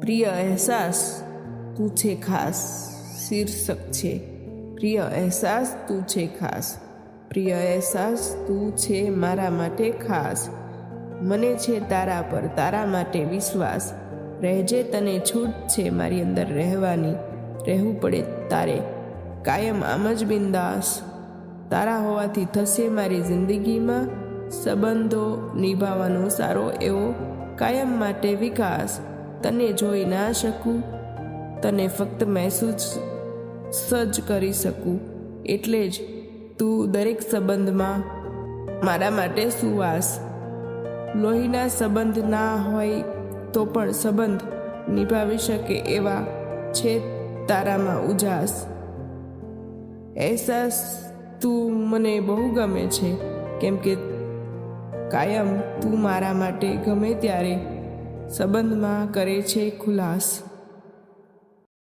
પ્રિય અહેસાસ તું છે ખાસ, શીર્ષક છે. પ્રિય અહેસાસ તું છે ખાસ, પ્રિય અહેસાસ તું છે મારા માટે ખાસ. મને છે તારા પર તારા માટે વિશ્વાસ. રહેજે તને છૂટ છે મારી અંદર રહેવાની. રહેવું પડે તારે. કાયમ આમ જ બિંદાસ. તારા હોવાથી થશે મારી જિંદગીમાં સંબંધો નિભાવવાનો સારો એવો કાયમ માટે વિકાસ. તને જોઈ ના શકું. તને ફક્ત મહેસૂસ સજ કરી શકું. એટલે જ તું દરેક સંબંધમાં મારા માટે સુવાસ. લોહીના સંબંધ ના હોય તો પણ સંબંધ નિભાવી શકે એવા છે તારામાં ઉજાસ. અહેસાસ તું મને બહુ ગમે છે, કેમ કે કાયમ તું મારા માટે ગમે ત્યારે સંબંધમાં કરે છે ખુલાસ.